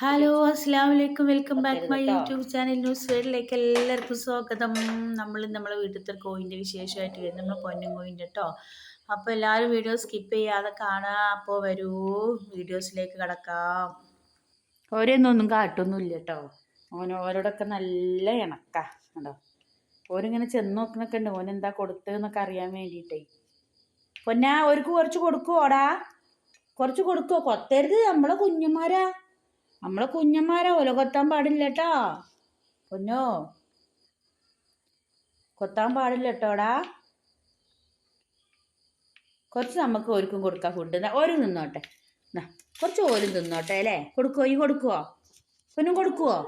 Hello അസ്സാം വലൈക്കും welcome back my YouTube channel news വേൾഡിലേക്ക് എല്ലാവർക്കും സ്വാഗതം. നമ്മൾ നമ്മളെ വീട്ടിലത്തെ കോയിന്റെ വിശേഷമായിട്ട് വരുന്നത് നമ്മൾ പൊന്നും കോയിന്റെ കേട്ടോ അപ്പോൾ എല്ലാവരും വീഡിയോ സ്കിപ്പ് ചെയ്യാതെ കാണാം. അപ്പോൾ വരൂ വീഡിയോസിലേക്ക് കിടക്കാം. ഓരോന്നൊന്നും കാട്ടൊന്നുമില്ല കേട്ടോ ഓനോരോടൊക്കെ നല്ല ഇണക്ക കേട്ടോ ഓരിങ്ങനെ ചെന്ന് നോക്കണൊക്കെ ഉണ്ട്. ഓനെന്താ എന്താ കൊടുത്തതെന്നൊക്കെ അറിയാൻ വേണ്ടിയിട്ടേ. പൊന്നാ ഓർക്ക് കുറച്ച് കൊടുക്കുവോടാ? കുറച്ച് കൊടുക്കുവോ? കൊത്തരുത്. നമ്മളെ കുഞ്ഞന്മാരാ നമ്മളെ കുഞ്ഞന്മാരെ ഓല കൊത്താൻ പാടില്ല കേട്ടോ പൊന്നോ. കൊത്താൻ പാടില്ല കേട്ടോടാ കുറച്ച് നമുക്ക് ഓർക്കും കൊടുക്കാം ഫുഡ്. ഓരും നിന്നോട്ടെ കുറച്ച് ഓരും തിന്നോട്ടെ അല്ലേ? കൊടുക്കുവോ? ഈ കൊടുക്കുവോ? പൊന്നും കൊടുക്കുവോ?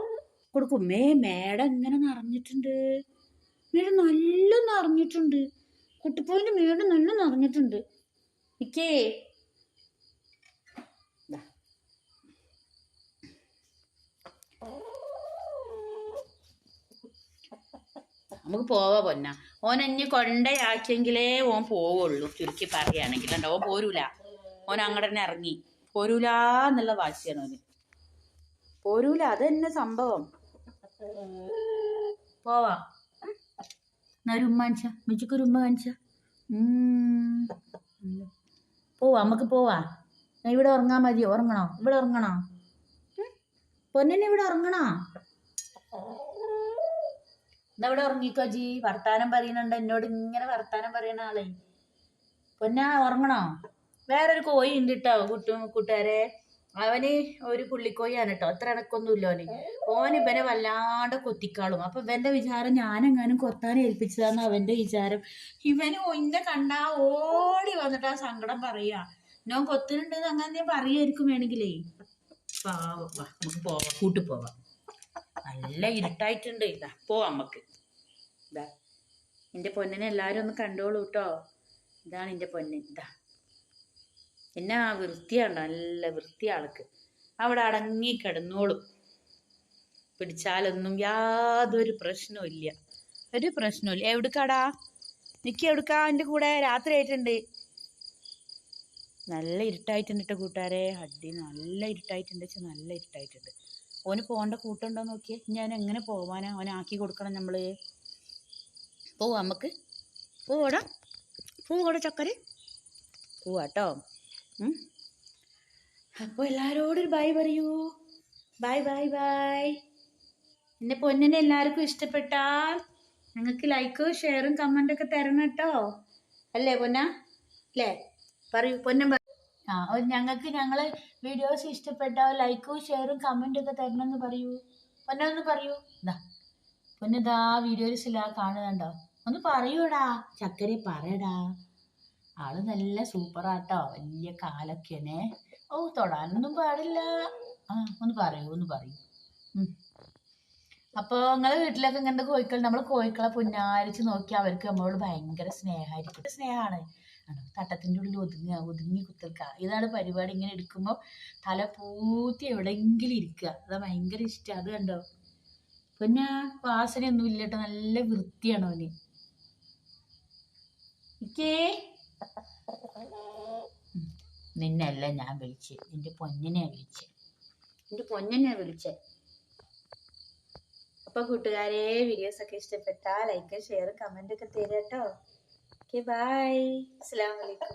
കൊടുക്കും. മേ മേട ഇങ്ങനെ നിറഞ്ഞിട്ടുണ്ട്? മേട നല്ല നിറഞ്ഞിട്ടുണ്ട്. കുട്ടിപ്പോയിന്റെ മേട നല്ല നിറഞ്ഞിട്ടുണ്ട്. ഇക്കേ നമുക്ക് പോവാ പൊന്ന. ഓൻ എന്നെ കൊണ്ടയാക്കിയെങ്കിലേ ഓൻ പോവുള്ളൂ ചുരുക്കി പറയുകയാണെങ്കിൽ. കണ്ടോ ഓൻ പോരൂല. ഓൻ അങ്ങോട്ട് തന്നെ ഇറങ്ങി. പോരൂല എന്നുള്ള വാശിയാണ് ഓന്. പോരൂല അതെന്നെ സംഭവം. പോവാ. എന്നാ ഉമ്മ കാണിച്ച. മിച്ചക്ക് ഉമ്മ കാണിച്ച. പോവാ നമുക്ക് പോവാ. ഇവിടെ ഉറങ്ങാൻ മതി ഉറങ്ങണോ? ഇവിടെ ഉറങ്ങണോ? പൊന്നിനെ ഇവിടെ ഉറങ്ങണോ? ഇന്നവിടെ ഉറങ്ങിക്കോ ജി? വർത്താനം പറയുന്നുണ്ട്. എന്നോട് ഇങ്ങനെ വർത്താനം പറയുന്ന ആളെ. പൊന്നാ ഉറങ്ങണോ? വേറൊരു കോഴി ഉണ്ട് കേട്ടോ കുട്ടു കൂട്ടുകാരെ? അവന് ഒരു പുള്ളിക്കോയാണ് കേട്ടോ അത്ര ഇണക്കൊന്നുമില്ല ഓന്. ഓൻ ഇവനെ വല്ലാണ്ട് കൊത്തിക്കാളും. അപ്പൊ ഇവന്റെ വിചാരം ഞാനെങ്ങാനും കൊത്താൻ ഏൽപ്പിച്ചതാന്ന് അവന്റെ വിചാരം. ഇവന് ഒന്നെ കണ്ടാ ഓടി വന്നിട്ട് ആ സങ്കടം പറയാ. ഞാൻ കൊത്തിനുണ്ടെന്ന് അങ്ങനെ പറയായിരിക്കും വേണമെങ്കിലേ പാവ. നമുക്ക് പോവാം. കൂട്ടി പോവാം. നല്ല ഇരുട്ടായിട്ടുണ്ട്. ഇതാ പോ അമ്മയ്ക്ക്. ഇതാ എന്റെ പൊന്നിനെ എല്ലാവരും ഒന്ന് കണ്ടോളൂ കേട്ടോ ഇതാണ് എന്റെ പൊന്നൻ ഇതാ. എന്നാ വൃത്തിയാണ് നല്ല വൃത്തി ആൾക്ക്. അവിടെ അടങ്ങി കിടന്നോളും. പിടിച്ചാലൊന്നും യാതൊരു പ്രശ്നവും ഇല്ല. ഒരു പ്രശ്നവും ഇല്ല. എവിടുക്കാടാ? നിക്ക് എവിടുക്കാ? എന്റെ കൂടെ രാത്രി ആയിട്ടുണ്ട്. നല്ല ഇരുട്ടായിട്ടുണ്ട് കേട്ടോ കൂട്ടുകാരെ. അടി നല്ല ഇരുട്ടായിട്ടുണ്ട്. വെച്ചാൽ നല്ല ഇരുട്ടായിട്ടുണ്ട്. ഓന് പോകേണ്ട കൂട്ടുണ്ടോ നോക്കിയേ. ഞാൻ എങ്ങനെ പോവാനാ? ഓനാക്കി കൊടുക്കണം നമ്മൾ പോവാ നമുക്ക് പോവാടാ. പോവാടാ ചക്കര. പോവാട്ടോ അപ്പോൾ എല്ലാവരോടും ഒരു ബൈ പറയൂ. ബൈ ബൈ ബൈ എന്റെ പൊന്നിനെ എല്ലാവർക്കും ഇഷ്ടപ്പെട്ടാൽ നിങ്ങൾക്ക് ലൈക്കും ഷെയറും കമന്റൊക്കെ തരണം കേട്ടോ അല്ലേ പൊന്ന? അല്ലേ? പറയൂ. പൊന്നം ഞങ്ങൾക്ക് ഞങ്ങൾ വീഡിയോസ് ഇഷ്ടപ്പെട്ടാൽ ലൈക്കും ഷെയറും കമന്റും ഒക്കെ തരണമെന്ന് പറയൂ. പൊന്നൊന്ന് പറയൂ. ഇതാ പൊന്നിതാ വീഡിയോസിലാ കാണുന്നുണ്ടോ? ഒന്ന് പറയൂടാ. ചക്കരി പറയടാ. ആൾ നല്ല സൂപ്പറാട്ടോ വലിയ കാലൊക്കെയാണ്. ഓ തൊടാനൊന്നും പാടില്ല. ആ ഒന്ന് പറയൂ ഒന്ന് പറയൂ. അപ്പോൾ നിങ്ങളെ വീട്ടിലൊക്കെ ഇങ്ങനത്തെ കോഴിക്കൾ നമ്മൾ കോഴിക്കളെ പുന്നാരിച്ച് നോക്കി അവർക്ക് നമ്മളോട് ഭയങ്കര സ്നേഹമായിരിക്കും. സ്നേഹമാണ്. തട്ടത്തിന്റെ ഉള്ളിൽ ഒതുങ്ങുക ഒതുങ്ങി കുത്തിർക്കുക ഇതാണ് പരിപാടി. ഇങ്ങനെ എടുക്കുമ്പോൾ തല പൂത്തി എവിടെയെങ്കിലും ഇരിക്കുക. അതാ ഭയങ്കര ഇഷ്ടം. അത് കണ്ടോ? പിന്നെ വാസനയൊന്നും ഇല്ല നല്ല വൃത്തിയാണ് അവന്. ഇക്കേ. നിന്നല്ല ഞാൻ വിളിച്ച്. നിന്റെ പൊന്നിനെ വിളിച്ച്. നിന്റെ പൊന്നിനെ വിളിച്ചേ. അപ്പൊ കൂട്ടുകാരെ വീഡിയോസ് ഒക്കെ ഇഷ്ടപ്പെട്ടാൽ ലൈക്ക് ഷെയർ കമന്റ് ഒക്കെ തരാട്ടോ ഓക്കെ ബൈ അസ്സാം വലൈക്കും